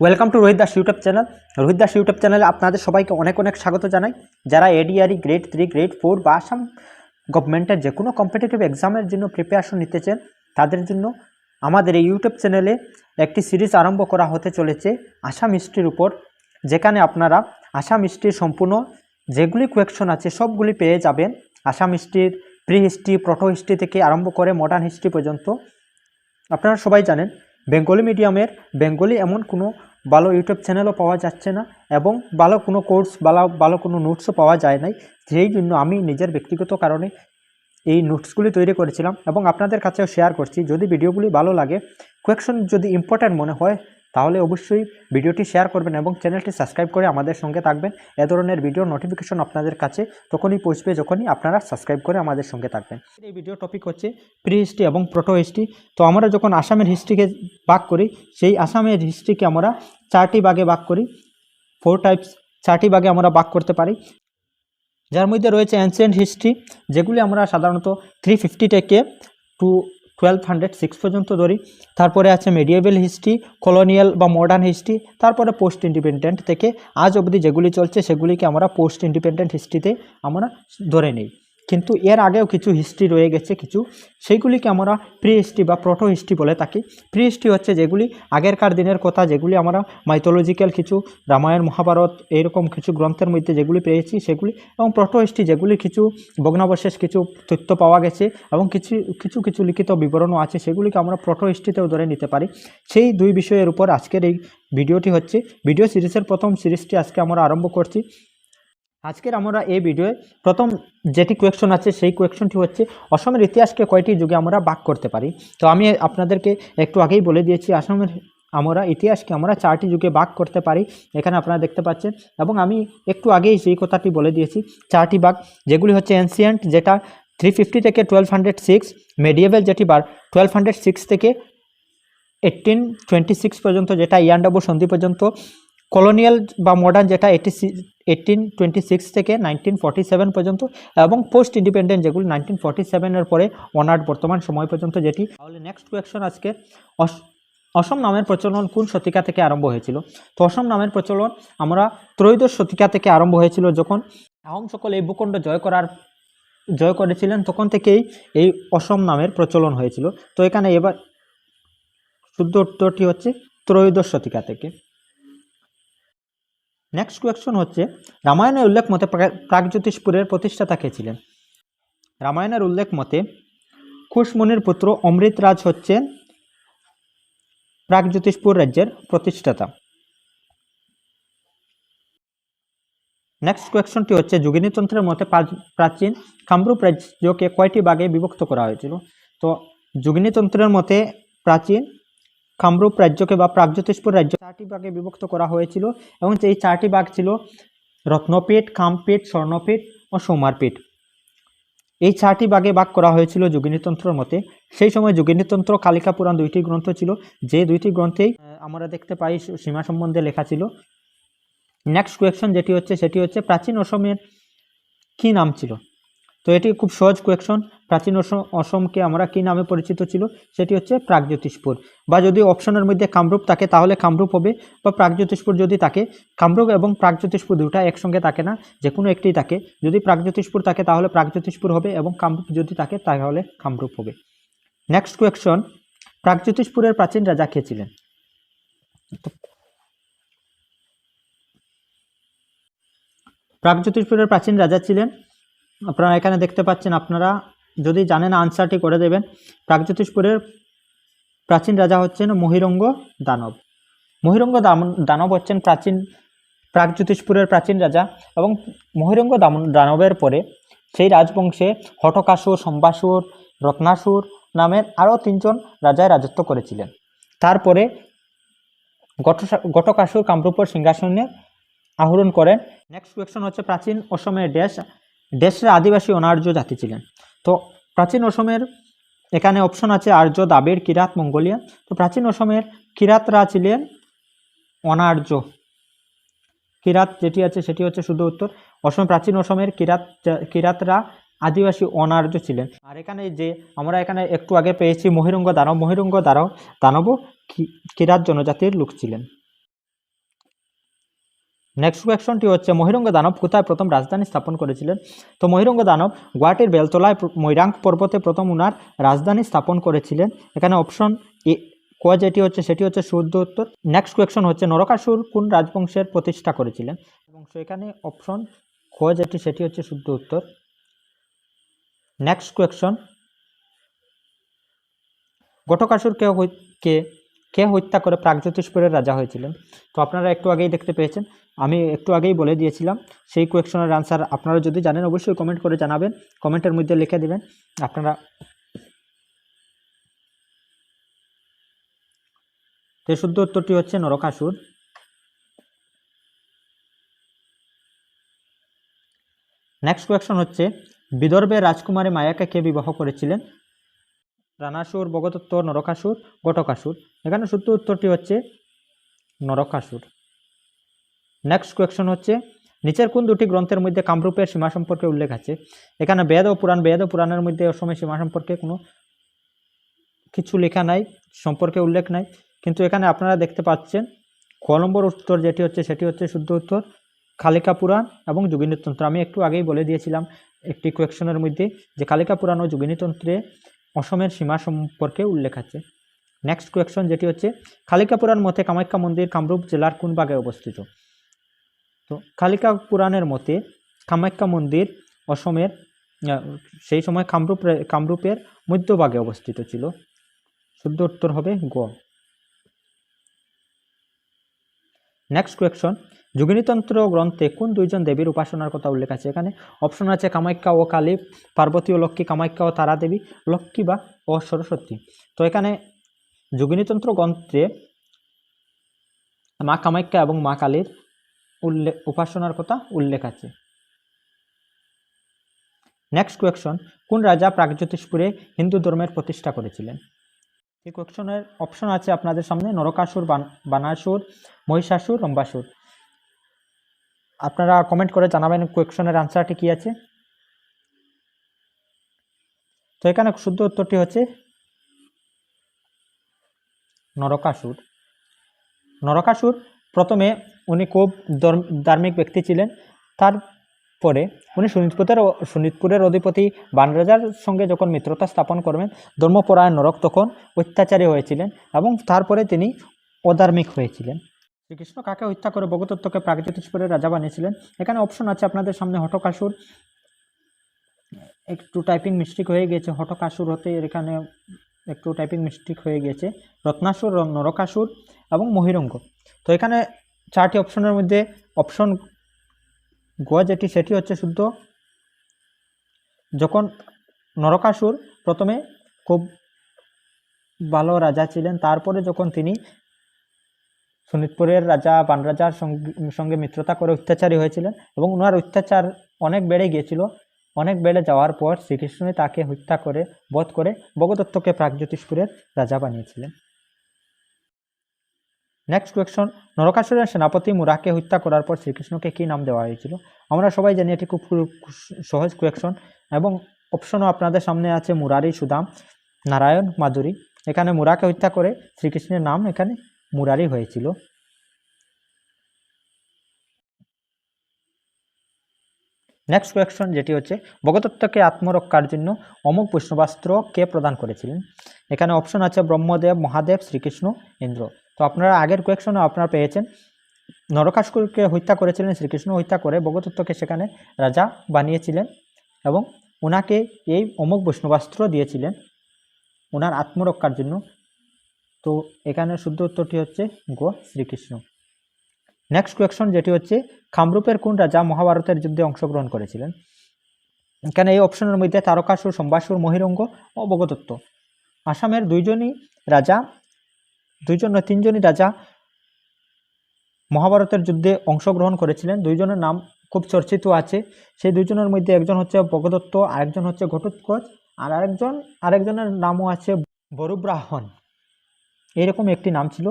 Welcome to Rohit Das YouTube channel Rohit Das YouTube চ্যানেলে আপনাদের সবাইকে অনেক অনেক স্বাগত জানাই। যারা ADRE grade three grade four বা আসাম গভর্নমেন্টের যে কোনো কম্পিটিটিভ এক্সামের জন্য প্রিপারেশন নিতে চান, তাদের জন্য আমাদের এই ইউটিউব চ্যানেলে একটি সিরিজ আরম্ভ করা হতে চলেছে আসাম হিস্ট্রির উপর, যেখানে আপনারা আসাম হিস্ট্রির সম্পূর্ণ যেগুলি কোয়েকশন আছে সবগুলি পেয়ে যাবেন। আসাম হিস্ট্রির প্রি হিস্ট্রি প্রোটো হিস্ট্রি থেকে আরম্ভ করে মডার্ন হিস্ট্রি পর্যন্ত। আপনারা সবাই জানেন বেঙ্গলি মিডিয়ামের বেঙ্গলি এমন কোনো ভালো ইউটিউব চ্যানেলও পাওয়া যাচ্ছে না এবং ভালো কোনো কোর্স ভালো ভালো কোনো নোটসও পাওয়া যায় নাই। সেই জন্য আমি নিজের ব্যক্তিগত কারণে এই নোটসগুলি তৈরি করেছিলাম এবং আপনাদের কাছেও শেয়ার করছি। যদি ভিডিওগুলি ভালো লাগে কোয়েকশন যদি ইম্পর্ট্যান্ট মনে হয় তাহলে অবশ্যই ভিডিওটি শেয়ার করবেন এবং চ্যানেলটি সাবস্ক্রাইব করে আমাদের সঙ্গে থাকবেন। এ ধরনের ভিডিও নোটিফিকেশন আপনাদের কাছে তখনই পৌঁছবে, যখনই আপনারা সাবস্ক্রাইব করে আমাদের সঙ্গে থাকবেন। এই ভিডিও টপিক হচ্ছে প্রি হিস্ট্রি এবং প্রোটো হিস্ট্রি তো আমরা যখন আসামের হিস্ট্রিকে ভাগ করি, সেই আসামের হিস্ট্রিকে আমরা চারটি ভাগে ভাগ করি। ফোর টাইপস চারটি ভাগে আমরা ভাগ করতে পারি। যার মধ্যে রয়েছে অ্যানসিয়েন্ট হিস্ট্রি যেগুলি আমরা সাধারণত থ্রি ফিফটি থেকে টু টুয়েলভ হান্ড্রেড সিক্স পর্যন্ত ধরি। তারপরে আছে মেডিয়েবল হিস্ট্রি কলোনিয়াল বা মডার্ন হিস্ট্রি তারপরে পোস্ট ইন্ডিপেন্ডেন্ট থেকে আজ অবধি যেগুলি চলছে সেগুলিকে আমরা পোস্ট ইন্ডিপেন্ডেন্ট হিস্ট্রিতে আমরা ধরে নিই। কিন্তু এর আগেও কিছু হিস্ট্রি রয়ে গেছে, কিছু। সেইগুলিকে আমরা প্রি হিস্ট্রি বা প্রোটো হিস্ট্রি বলে থাকি। প্রি হিস্ট্রি হচ্ছে যেগুলি আগেরকার দিনের কথা, যেগুলি আমরা মাইথোলজিক্যাল কিছু, রামায়ণ, মহাভারত এইরকম কিছু গ্রন্থের মধ্যে যেগুলি পেয়েছি, সেগুলি এবং প্রোটো হিস্ট্রি যেগুলি কিছু ভগ্নাবশেষ কিছু তথ্য পাওয়া গেছে এবং কিছু কিছু কিছু লিখিত বিবরণও আছে, সেগুলিকে আমরা প্রোটো হিস্ট্রিতেও ধরে নিতে পারি। সেই দুই বিষয়ের উপর আজকের এই ভিডিওটি হচ্ছে। ভিডিও সিরিজের প্রথম সিরিজটি আজকে আমরা আরম্ভ করছি। আজকের আমরা এই ভিডিওয়ে প্রথম যেটি কোয়েকশন আছে, সেই কোয়েকশনটি হচ্ছে, অসমের ইতিহাসকে কয়টি যুগে আমরা ভাগ করতে পারি? তো আমি আপনাদেরকে একটু আগেই বলে দিয়েছি আসামের আমরা, ইতিহাসকে আমরা চারটি যুগে ভাগ করতে পারি। এখানে আপনারা দেখতে পাচ্ছেন, এবং আমি একটু আগেই সেই কথাটি বলে দিয়েছি, চারটি ভাগ, যেগুলি হচ্ছে এনসিয়েন্ট যেটা থ্রি ফিফটি থেকে টুয়েলভ হান্ড্রেড সিক্স মেডিয়েবল যেটি বার টুয়েলভ হান্ড্রেড সিক্স থেকে এইটিন টোয়েন্টি সিক্স পর্যন্ত, যেটা ইয়ান্ডাবু সন্ধি পর্যন্ত কলোনিয়াল বা মডার্ন যেটা এইটি এইটিন টোয়েন্টি সিক্স থেকে নাইনটিন ফর্টি সেভেন পর্যন্ত এবং পোস্ট ইন্ডিপেন্ডেন্ট যেগুলো নাইনটিন ফর্টি সেভেনের পরে অনার্ট বর্তমান সময় পর্যন্ত যেটি। তাহলে নেক্সট কোয়েকশন আজকে, অস- অসম নামের প্রচলন কোন শতিকা থেকে আরম্ভ হয়েছিল? তো অসম নামের প্রচলন আমরা ত্রয়োদশ শতিকা থেকে আরম্ভ হয়েছিল যখন আহোম সকল এই ভূখণ্ড জয় করার, জয় করেছিলেন, তখন থেকেই এই অসম নামের প্রচলন হয়েছিল। তো এখানে এবার শুদ্ধ উত্তরটি হচ্ছে ত্রয়োদশ শতিকা থেকে। নেক্সট কোয়েকশন হচ্ছে, রামায়ণের উল্লেখ মতে প্রা- প্রাগজ্যোতিষপুরের প্রতিষ্ঠাতা কে ছিলেন? রামায়ণের উল্লেখ মতে, কুশমুনির পুত্র অমৃতরাজ হচ্ছেন প্রাগজ্যোতিষপুর রাজ্যের প্রতিষ্ঠাতা। নেক্সট কোয়েকশনটি হচ্ছে, যোগিনীতন্ত্রের মতে প্রাচীন কামরূপ রাজ্যকে কয়টি ভাগে বিভক্ত করা হয়েছিল? তো, যোগিনীতন্ত্রের মতে প্রাচীন কামরূপ রাজ্যকে বা প্রাগজ্যোতিষপুর রাজ্য চারটি ভাগে বিভক্ত করা হয়েছিল এবং এই চারটি ভাগ ছিল রত্নপীঠ, কামপীঠ, স্বর্ণপীঠ ও সৌমারপীঠ। এই চারটি ভাগে ভাগ করা হয়েছিল যোগিনীতন্ত্রের মতে। সেই সময় যোগিনীতন্ত্র কালিকা পুরাণ দুইটি গ্রন্থ ছিল। যে দুইটি গ্রন্থেই আমরা দেখতে পাই সীমা সম্বন্ধে লেখা ছিল। নেক্সট কোয়েকশন যেটি হচ্ছে, সেটি হচ্ছে প্রাচীন অসমের কী নাম ছিল? তো এটি খুব সহজ কোয়েকশন প্রাচীন অসম অসমকে আমরা কী নামে পরিচিত ছিল? সেটি হচ্ছে প্রাগজ্যোতিষপুর। বা যদি অপশনের মধ্যে কামরূপ থাকে, তাহলে কামরূপ হবে। বা প্রাগজ্যোতিষপুর যদি থাকে, কামরূপ এবং প্রাগজ্যোতিষপুর দুটা একসঙ্গে থাকে না যে কোনো একটি থাকে। যদি প্রাগজ্যোতিষপুর থাকে, তাহলে প্রাগজ্যোতিষপুর হবে এবং কামরূপ যদি থাকে, তাহলে কামরূপ হবে। নেক্সট কোয়েকশন প্রাগজ্যোতিষপুরের প্রাচীন রাজা কে ছিলেন? প্রাগজ্যোতিষপুরের প্রাচীন রাজা ছিলেন আপনারা এখানে দেখতে পাচ্ছেন আপনারা, যদি জানেন আনসারটি করে দেবেন। প্রাগজ্যোতিষপুরের প্রাচীন রাজা হচ্ছেন মহিরঙ্গ দানব। মহিরঙ্গ দানব হচ্ছেন প্রাচীন, প্রাগজ্যোতিষপুরের প্রাচীন রাজা এবং মহিরঙ্গ দানবের পরে সেই রাজবংশে হটকাসুর, সম্বাসুর, রত্নাসুর নামের আরও তিনজন রাজায় রাজত্ব করেছিলেন। তারপরে গটকাসুর কামরূপের সিংহাসনে আহরণ করেন। নেক্সট কোয়েকশন হচ্ছে প্রাচীন অসমের দেশ দেশের আদিবাসী অনার্য জাতি ছিলেন। তো প্রাচীন অসমের এখানে অপশন আছে আর্য, দাবির, কিরাত, মঙ্গোলিয়া। তো প্রাচীন অসমের কিরাতরা ছিলেন অনার্য। কিরাত যেটি আছে সেটি হচ্ছে শুধু উত্তর। অসম প্রাচীন অসমের কিরাত কিরাতরা আদিবাসী অনার্য ছিলেন। আর এখানে যে আমরা এখানে একটু আগে পেয়েছি মহিরঙ্গ দানব। মহিরঙ্গ দানব, দানবও কিরাত জনজাতির লোক ছিলেন। নেক্সট কোয়েকশনটি হচ্ছে মহিরঙ্গ দানব কোথায় প্রথম রাজধানী স্থাপন করেছিলেন? তো মহিরঙ্গ দানব গুয়াহাটির বেলতলায় মৈরাঙ্গ পর্বতে প্রথম উনার রাজধানী স্থাপন করেছিলেন। এখানে অপশন এ ক যেটি হচ্ছে, সেটি হচ্ছে শুদ্ধ উত্তর। নেক্সট কোয়েকশন হচ্ছে, নরকাসুর কোন রাজবংশের প্রতিষ্ঠা করেছিলেন? এবং এখানে অপশন খ যেটি, সেটি হচ্ছে শুদ্ধ উত্তর। নেক্সট কোয়েকশন ঘটকাসুর কে কে হত্যা করে প্রাগজ্যোতিষপুরের রাজা হয়েছিলেন? তো আপনারা একটু আগেই দেখতে পেয়েছেন। আমি একটু আগেই বলে দিয়েছিলাম, সেই কোয়েকশনের আনসার আপনারা যদি জানেন অবশ্যই কমেন্ট করে জানাবেন কমেন্টের মধ্যে লিখে দিবেন। আপনারা তো শুদ্ধ উত্তরটি হচ্ছে নরকাসুর। নেক্সট কোয়েকশন হচ্ছে বিদর্ভের রাজকুমারী মায়াকে কে বিবাহ করেছিলেন? রানাসুর বগদত্ত নরকাসুর, গটকাসুর। এখানে শুদ্ধ উত্তরটি হচ্ছে নরকাসুর। নেক্সট কোয়েকশন হচ্ছে, নিচের কোন দুটি গ্রন্থের মধ্যে কামরূপের সীমা সম্পর্কে উল্লেখ আছে? এখানে বেদ ও পুরাণ, বেদ ও পুরাণের মধ্যে অসময় সীমা সম্পর্কে কোনো কিছু লেখা নাই, সম্পর্কে উল্লেখ নাই। কিন্তু এখানে আপনারা দেখতে পাচ্ছেন, ক নম্বর উত্তর যেটি হচ্ছে, সেটি হচ্ছে শুদ্ধ উত্তর কালিকা পুরাণ এবং যোগিনীতন্ত্র। আমি একটু আগেই বলে দিয়েছিলাম একটি কোয়েকশনের মধ্যে যে কালিকা পুরাণ ও যোগিনীতন্ত্রে অসমের সীমা সম্পর্কে উল্লেখ আছে। নেক্সট কোয়েকশন যেটি হচ্ছে কালিকা পুরাণ মতে কামাখ্যা মন্দির কামরূপ জেলার কোন ভাগে অবস্থিত? তো কালিকা পুরাণের মতে কামাখ্যা মন্দির অসমের সেই সময় কামরূপ কামরূপের মধ্যভাগে অবস্থিত ছিল। শুদ্ধ উত্তর হবে গ। নেক্সট কোয়েকশন যোগিনীতন্ত্র গ্রন্থে কোন দুইজন দেবীর উপাসনার কথা উল্লেখ আছে? এখানে অপশন আছে কামাখ্যা ও কালী, পার্বতী ও লক্ষ্মী কামাখ্যা ও তারা দেবী লক্ষ্মী বা ও সরস্বতী। তো এখানে যোগিনীতন্ত্র গ্রন্থে মা কামাখ্যা এবং মা কালীর উল্লেখ উপাসনার কথা উল্লেখ আছে। নেক্সট কোয়েকশন কোন রাজা প্রাগজ্যোতিষপুরে হিন্দু ধর্মের প্রতিষ্ঠা করেছিলেন? এই কোয়েকশনের অপশন আছে আপনাদের সামনে, নরকাসুর, বান- বানাসুর, মহিষাসুর, রম্বাসুর। আপনারা কমেন্ট করে জানাবেন কোয়েকশনের আনসারটি কি আছে। তো এখানে শুদ্ধ উত্তরটি হচ্ছে নরকাসুর। নরকাসুর প্রথমে উনি খুব ধর্ম- ধার্মিক ব্যক্তি ছিলেন। তারপরে উনি শোণিতপুরের শোণিতপুরের অধিপতি বানরাজার সঙ্গে যখন মিত্রতা স্থাপন করবেন, ধর্মপরায়ণ নরক তখন অত্যাচারী হয়েছিলেন এবং তারপরে তিনি অধার্মিক হয়েছিলেন। শ্রীকৃষ্ণ কাকে হত্যা করে ভগতত্ত্বকে প্রাগজ্যোতিষপুরের রাজা বানিয়েছিলেন? এখানে অপশন আছে আপনাদের সামনে হটকাসুর একটু টাইপিং মিস্টেক হয়ে গেছে হটকাসুর হতে এখানে একটু টাইপিং মিস্টেক হয়ে গেছে। রত্নাসুর নরকাসুর এবং মহিরঙ্গ। তো এখানে চারটি অপশনের মধ্যে অপশন গ যেটি, সেটি হচ্ছে শুদ্ধ। যখন নরকাসুর প্রথমে খুব ভালো রাজা ছিলেন, তারপরে যখন তিনি শোনিতপুরের রাজা, বানরাজার সঙ্গে মিত্রতা করে অত্যাচারী হয়েছিলেন এবং ওনার অত্যাচার অনেক বেড়ে গিয়েছিল। অনেক বেড়ে যাওয়ার পর শ্রীকৃষ্ণই তাকে হত্যা করে, বধ করে ভগদত্তকে প্রাগজ্যোতিষপুরের রাজা বানিয়েছিলেন। নেক্সট কোয়েকশন নরকাসুরের সেনাপতি মুরাকে হত্যা করার পর শ্রীকৃষ্ণকে কী নাম দেওয়া হয়েছিল? আমরা সবাই জানি এটি খুব সহজ কোয়েকশন এবং অপশনও আপনাদের সামনে আছে মুরারি সুদাম, নারায়ণ মাধুরী। এখানে মুরাকে হত্যা করে শ্রীকৃষ্ণের নাম এখানে মুরারি হয়েছিল। নেক্সট কোয়েকশন যেটি হচ্ছে, ভগদত্তকে আত্মরক্ষার জন্য অমুক বৈষ্ণবাস্ত্র কে প্রদান করেছিলেন? এখানে অপশন আছে ব্রহ্মদেব, মহাদেব, শ্রীকৃষ্ণ, ইন্দ্র। তো আপনারা আগের কোয়েকশনে আপনারা পেয়েছেন। নরকাসুরকে হত্যা করেছিলেন, শ্রীকৃষ্ণ হত্যা করে ভগদত্তকে সেখানে রাজা বানিয়েছিলেন এবং ওনাকে এই অমুক বৈষ্ণবাস্ত্র দিয়েছিলেন। ওনার আত্মরক্ষার জন্য তো এখানে শুদ্ধ উত্তরটি হচ্ছে গো শ্রীকৃষ্ণ। নেক্সট কোয়েকশন যেটি হচ্ছে, কামরূপের কোন রাজা মহাভারতের যুদ্ধে অংশগ্রহণ করেছিলেন? এখানে এই অপশনের মধ্যে তারকাসুর, সম্বাসুর, মহিরঙ্গ ও ভগদত্ত। আসামের দুইজনই রাজা, দুইজন তিনজনই রাজা মহাভারতের যুদ্ধে অংশগ্রহণ করেছিলেন। দুইজনের নাম খুব চর্চিত আছে। সেই দুইজনের মধ্যে একজন হচ্ছে ভগদত্ত, আরেকজন হচ্ছে ঘটোৎকচ, আর আরেকজন, আরেকজনের নামও আছে বরুব্রাহ্মণ। এইরকম একটি নাম ছিল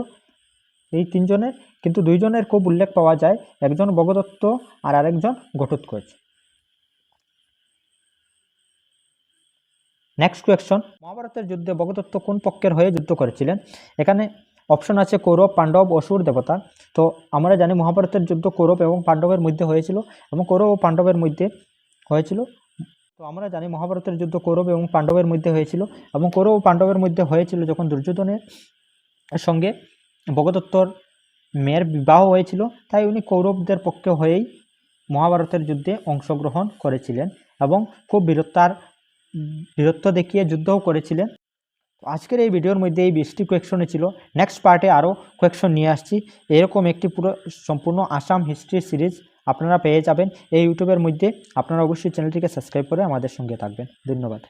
এই তিনজনের। কিন্তু দুইজনের খুব উল্লেখ পাওয়া যায়, একজন ভগদত্ত আর আরেকজন ঘটোৎকচ নেক্সট কোয়েকশন মহাভারতের যুদ্ধে ভগদত্ত কোন পক্ষের হয়ে যুদ্ধ করেছিলেন? এখানে অপশন আছে কৌরব, পাণ্ডব, অসুর, দেবতা। তো আমরা জানি মহাভারতের যুদ্ধ কৌরব এবং পাণ্ডবের মধ্যে হয়েছিল এবং কৌরব ও পাণ্ডবের মধ্যে হয়েছিল। তো আমরা জানি মহাভারতের যুদ্ধ কৌরব এবং পাণ্ডবের মধ্যে হয়েছিল এবং কৌরব ও পাণ্ডবের মধ্যে হয়েছিল যখন দুর্যোধনের সঙ্গে ভগদত্তর মেয়ের বিবাহ হয়েছিল, তাই উনি কৌরবদের পক্ষে হয়েই মহাভারতের যুদ্ধে অংশগ্রহণ করেছিলেন এবং খুব বীরত্বার, বীরত্ব দেখিয়ে যুদ্ধও করেছিলেন। আজকের এই ভিডিওর মধ্যে এই বিশটি কোয়েকশনে ছিল। নেক্সট পার্টে আরও কোয়েকশন নিয়ে আসছি। এরকম একটি পুরো সম্পূর্ণ আসাম হিস্ট্রি সিরিজ আপনারা পেয়ে যাবেন। এই ইউটিউবের মধ্যে আপনারা অবশ্যই চ্যানেলটিকে সাবস্ক্রাইব করে আমাদের সঙ্গে থাকবেন। ধন্যবাদ।